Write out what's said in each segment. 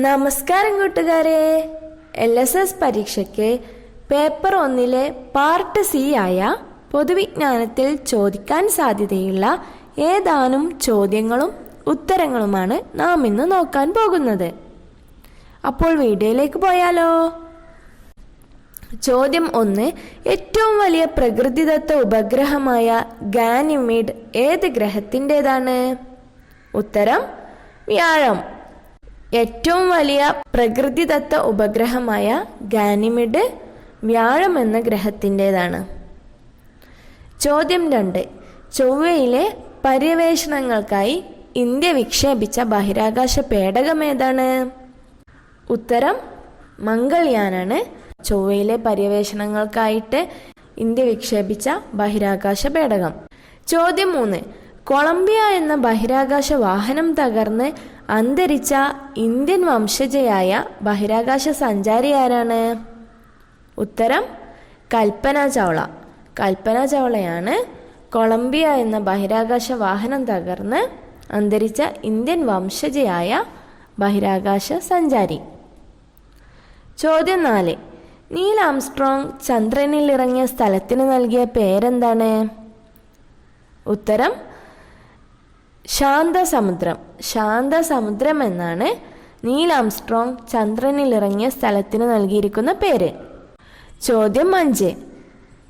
നമസ്കാരം കൂട്ടുകാരെ. L S S പരീക്ഷയ്ക്ക് പേപ്പർ ഒന്നിലെ പാർട്ട് സി ആയ പൊതുവിജ്ഞാനത്തിൽ ചോദിക്കാൻ സാധ്യതയുള്ള ഏതാനും ചോദ്യങ്ങളും ഉത്തരങ്ങളുമാണ് നാം ഇന്ന് നോക്കാൻ പോകുന്നത്. അപ്പോൾ വീഡിയോയിലേക്ക് പോയാലോ? ചോദ്യം ഒന്ന് ഏറ്റവും വലിയ പ്രകൃതിദത്ത ഉപഗ്രഹമായ ഗാനിമിഡ് ഏത് ഗ്രഹത്തിന്റെതാണ്? ഉത്തരം വ്യാഴം. ഏറ്റവും വലിയ പ്രകൃതിദത്ത ഉപഗ്രഹമായ ഗാനിമിഡ് വ്യാഴം എന്ന ഗ്രഹത്തിന്റെതാണ്. ചോദ്യം രണ്ട്. ചൊവ്വയിലെ പര്യവേഷണങ്ങൾക്കായി ഇന്ത്യ വിക്ഷേപിച്ച ബഹിരാകാശ പേടകം ഏതാണ്? ഉത്തരം മംഗൾയാനാണ്. ചൊവ്വയിലെ പര്യവേഷണങ്ങൾക്കായിട്ട് ഇന്ത്യ വിക്ഷേപിച്ച ബഹിരാകാശ പേടകം. ചോദ്യം മൂന്ന്. കൊളംബിയ എന്ന ബഹിരാകാശ വാഹനം തകർന്ന് അന്തരിച്ച ഇന്ത്യൻ വംശജയായ ബഹിരാകാശ സഞ്ചാരി ആരാണ്? ഉത്തരം കൽപ്പന ചൗള. കൽപ്പന ചൗളയാണ് കൊളംബിയ എന്ന ബഹിരാകാശ വാഹനം തകർന്ന് അന്തരിച്ച ഇന്ത്യൻ വംശജയായ ബഹിരാകാശ സഞ്ചാരി. ചോദ്യം നാല്. നീൽ ആംസ്ട്രോങ് ചന്ദ്രനിൽ ഇറങ്ങിയ സ്ഥലത്തിന് നൽകിയ പേരെന്താണ്? ഉത്തരം ശാന്തസമുദ്രം. ശാന്തസമുദ്രം എന്നാണ് നീൽ ആംസ്ട്രോങ് ചന്ദ്രനിൽ ഇറങ്ങിയ സ്ഥലത്തിന് നൽകിയിരിക്കുന്ന പേര്. ചോദ്യം അഞ്ച്.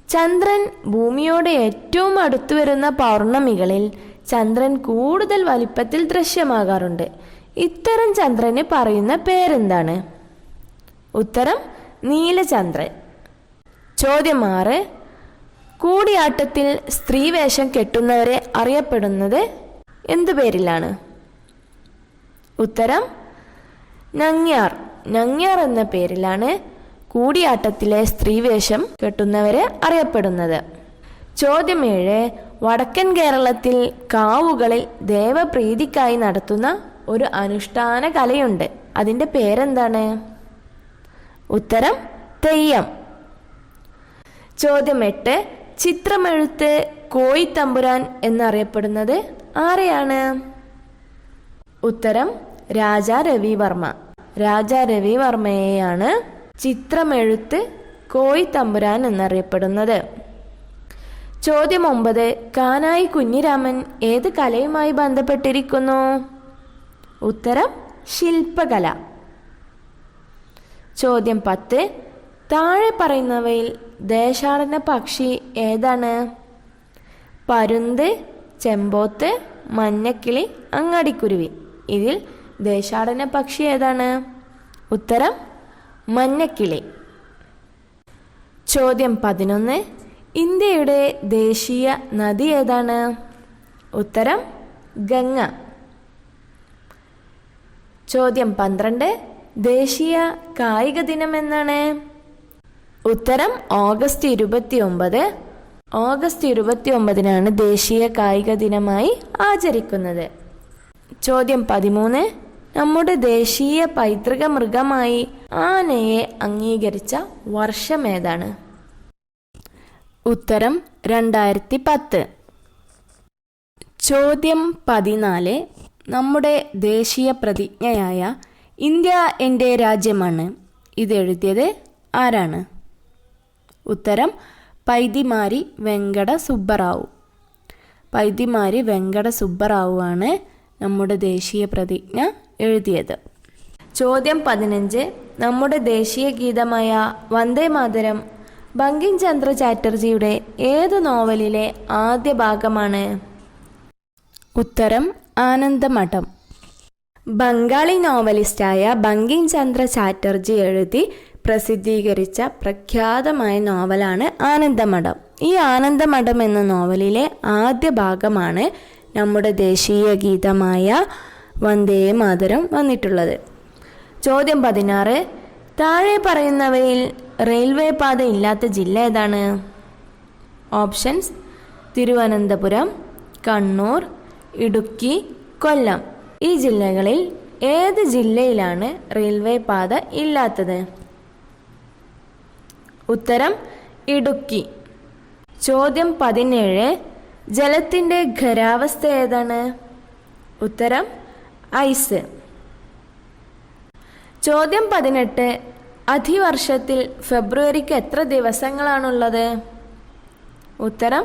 ചന്ദ്രൻ ഭൂമിയോട് ഏറ്റവും അടുത്തു വരുന്ന പൗർണമികളിൽ ചന്ദ്രൻ കൂടുതൽ വലിപ്പത്തിൽ ദൃശ്യമാകാറുണ്ട്. ഇത്തരം ചന്ദ്രന് പറയുന്ന പേരെന്താണ്? ഉത്തരം നീലചന്ദ്രൻ. ചോദ്യം ആറ്. കൂടിയാട്ടത്തിൽ സ്ത്രീവേഷം കെട്ടുന്നവരെ അറിയപ്പെടുന്നത് എന്തു പേരിലാണ്? ഉത്തരം നങ്ങ്യാർ നങ്ങ്യാർ എന്ന പേരിലാണ് കൂടിയാട്ടത്തിലെ സ്ത്രീവേഷം കെട്ടുന്നവരെ അറിയപ്പെടുന്നത്. ചോദ്യം ഏഴ് വടക്കൻ കേരളത്തിൽ കാവുകളിൽ ദേവപ്രീതിക്കായി നടത്തുന്ന ഒരു അനുഷ്ഠാന കലയുണ്ട്. അതിന്റെ പേരെന്താണ്? ഉത്തരം തെയ്യം. ചോദ്യം എട്ട് ചിത്രമെഴുത്ത് കോയിത്തമ്പുരാൻ എന്നറിയപ്പെടുന്നത് ആരെയാണ്? ഉത്തരം രാജാ രവിവർമ്മ രാജാ രവിവർമ്മയെയാണ് ചിത്രമെഴുത്ത് കോയി തമ്പുരാൻ എന്നറിയപ്പെടുന്നത്. ചോദ്യം ഒമ്പത് കാനായി കുഞ്ഞിരാമൻ ഏത് കലയുമായി ബന്ധപ്പെട്ടിരിക്കുന്നു? ഉത്തരം ശില്പകല. ചോദ്യം പത്ത് താഴെ പറയുന്നവയിൽ ദേശാടന പക്ഷി ഏതാണ്? പരുന്ത് ചെമ്പോത്ത് മഞ്ഞക്കിളി അങ്ങാടിക്കുരുവി. ഇതിൽ ദേശാടന പക്ഷി ഏതാണ്? ഉത്തരം മഞ്ഞക്കിളി. ചോദ്യം പതിനൊന്ന്. ഇന്ത്യയുടെ ദേശീയ നദി ഏതാണ്? ഉത്തരം ഗംഗ. ചോദ്യം പന്ത്രണ്ട്. ദേശീയ കായിക ദിനം എന്നാണ്? ഉത്തരം ഓഗസ്റ്റ് ഇരുപത്തി ഒമ്പത് ഓഗസ്റ്റ് ഇരുപത്തി ഒമ്പതിനാണ് ദേശീയ കായിക ദിനമായി ആചരിക്കുന്നത്. ചോദ്യം പതിമൂന്ന്. നമ്മുടെ ദേശീയ പൈതൃക മൃഗമായി ആനയെ അംഗീകരിച്ച വർഷം ഏതാണ്? ഉത്തരം രണ്ടായിരത്തി പത്ത് ചോദ്യം പതിനാല്. നമ്മുടെ ദേശീയ പ്രതിജ്ഞയായ ഇന്ത്യ എന്റെ രാജ്യമാണ്. ഇതെഴുതിയത് ആരാണ്? ഉത്തരം പൈതിമാരി വെങ്കട സുബ്ബറാവു പൈതിമാരി വെങ്കട സുബ്ബറാവു ആണ് നമ്മുടെ ദേശീയ പ്രതിജ്ഞ എഴുതിയത്. ചോദ്യം പതിനഞ്ച്. നമ്മുടെ ദേശീയ ഗീതമായ വന്ദേ മാതരം ബങ്കിം ചന്ദ്ര ചാറ്റർജിയുടെ ഏത് നോവലിലെ ആദ്യ ഭാഗമാണ്? ഉത്തരം ആനന്ദമഠം. ബംഗാളി നോവലിസ്റ്റായ ബങ്കിം ചന്ദ്ര ചാറ്റർജി എഴുതി പ്രസിദ്ധീകരിച്ച പ്രഖ്യാതമായ നോവലാണ് ആനന്ദമഠം. ഈ ആനന്ദമഠം എന്ന നോവലിലെ ആദ്യ ഭാഗമാണ് നമ്മുടെ ദേശീയ ഗീതമായ വന്ദേ മാതരം വന്നിട്ടുള്ളത്. ചോദ്യം പതിനാറ് താഴെ പറയുന്നവയിൽ റെയിൽവേ പാത ഇല്ലാത്ത ജില്ല ഏതാണ്? ഓപ്ഷൻസ് തിരുവനന്തപുരം കണ്ണൂർ ഇടുക്കി കൊല്ലം. ഈ ജില്ലകളിൽ ഏത് ജില്ലയിലാണ് റെയിൽവേ പാത ഇല്ലാത്തത്? ഉത്തരം ഇടുക്കി. ചോദ്യം പതിനേഴ് ജലത്തിന്റെ ഖരാവസ്ഥ ഏതാണ്? ഉത്തരം ഐസ്. ചോദ്യം പതിനെട്ട് അധിവർഷത്തിൽ ഫെബ്രുവരിക്ക് എത്ര ദിവസങ്ങളാണുള്ളത്? ഉത്തരം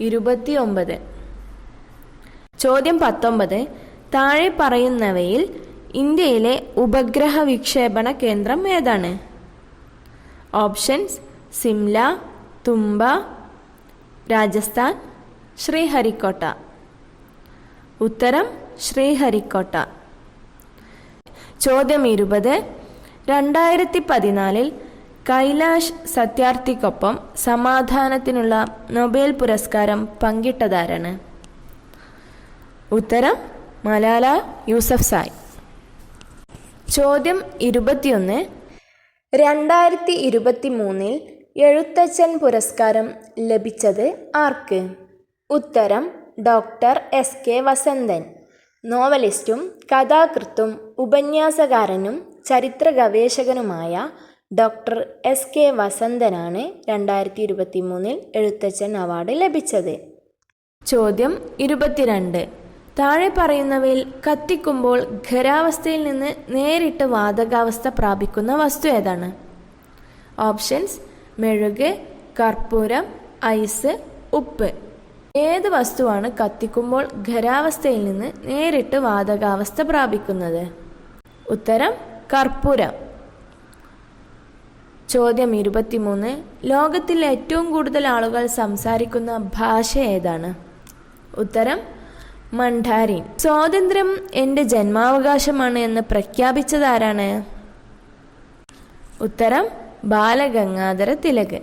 ഇരുപത്തിയൊമ്പത്. ചോദ്യം പത്തൊമ്പത് താഴെ പറയുന്നവയിൽ ഇന്ത്യയിലെ ഉപഗ്രഹ വിക്ഷേപണ കേന്ദ്രം ഏതാണ്? ഓപ്ഷൻസ് സിംല തുമ്പ രാജസ്ഥാൻ ശ്രീഹരിക്കോട്ട. ഉത്തരം ശ്രീഹരിക്കോട്ട. ചോദ്യം ഇരുപത്. രണ്ടായിരത്തി പതിനാലിൽ കൈലാഷ് സത്യാർത്ഥിക്കൊപ്പം സമാധാനത്തിനുള്ള നൊബേൽ പുരസ്കാരം പങ്കിട്ടതാരാണ്? ഉത്തരം മലാല യൂസഫ് സായ്. ചോദ്യം ഇരുപത്തിയൊന്ന്. രണ്ടായിരത്തി ഇരുപത്തി മൂന്നിൽ എഴുത്തച്ഛൻ പുരസ്കാരം ലഭിച്ചത് ആർക്ക്? ഉത്തരം ഡോക്ടർ എസ് കെ വസന്തൻ. നോവലിസ്റ്റും കഥാകൃത്തും ഉപന്യാസകാരനും ചരിത്ര ഗവേഷകനുമായ ഡോക്ടർ എസ് കെ വസന്തനാണ് രണ്ടായിരത്തി ഇരുപത്തി മൂന്നിൽ എഴുത്തച്ഛൻ അവാർഡ് ലഭിച്ചത്. ചോദ്യം ഇരുപത്തിരണ്ട്. താഴെ പറയുന്നവയിൽ കത്തിക്കുമ്പോൾ ഖരാവസ്ഥയിൽ നിന്ന് നേരിട്ട് വാതകാവസ്ഥ പ്രാപിക്കുന്ന വസ്തു ഏതാണ്? ഓപ്ഷൻസ് മെഴുക് കർപ്പൂരം ഐസ് ഉപ്പ്. ഏത് വസ്തുവാണ് കത്തിക്കുമ്പോൾ ഖരാവസ്ഥയിൽ നിന്ന് നേരിട്ട് വാതകാവസ്ഥ പ്രാപിക്കുന്നത്? ഉത്തരം കർപ്പൂരം. ചോദ്യം ഇരുപത്തിമൂന്ന്. ലോകത്തിൽ ഏറ്റവും കൂടുതൽ ആളുകൾ സംസാരിക്കുന്ന ഭാഷ ഏതാണ്? ഉത്തരം മണ്ഡാരിൻ. സ്വാതന്ത്ര്യം എന്റെ ജന്മാവകാശമാണ് എന്ന് പ്രഖ്യാപിച്ചതാരാണ്? ഉത്തരം ബാലഗംഗാധര തിലക്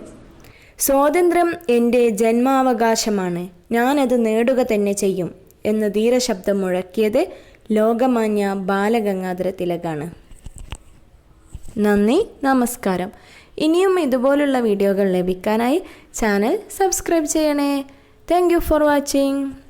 സ്വാതന്ത്ര്യം എന്റെ ജന്മാവകാശമാണ്. ഞാനത് നേടുക തന്നെ ചെയ്യും എന്ന് ധീരശബ്ദം മുഴക്കിയത് ലോകമാന്യ ബാലഗംഗാധര തിലകാണ്. നന്ദി നമസ്കാരം. ഇനിയും ഇതുപോലുള്ള വീഡിയോകൾ ലഭിക്കാനായി ചാനൽ സബ്സ്ക്രൈബ് ചെയ്യണേ. Thank for watching.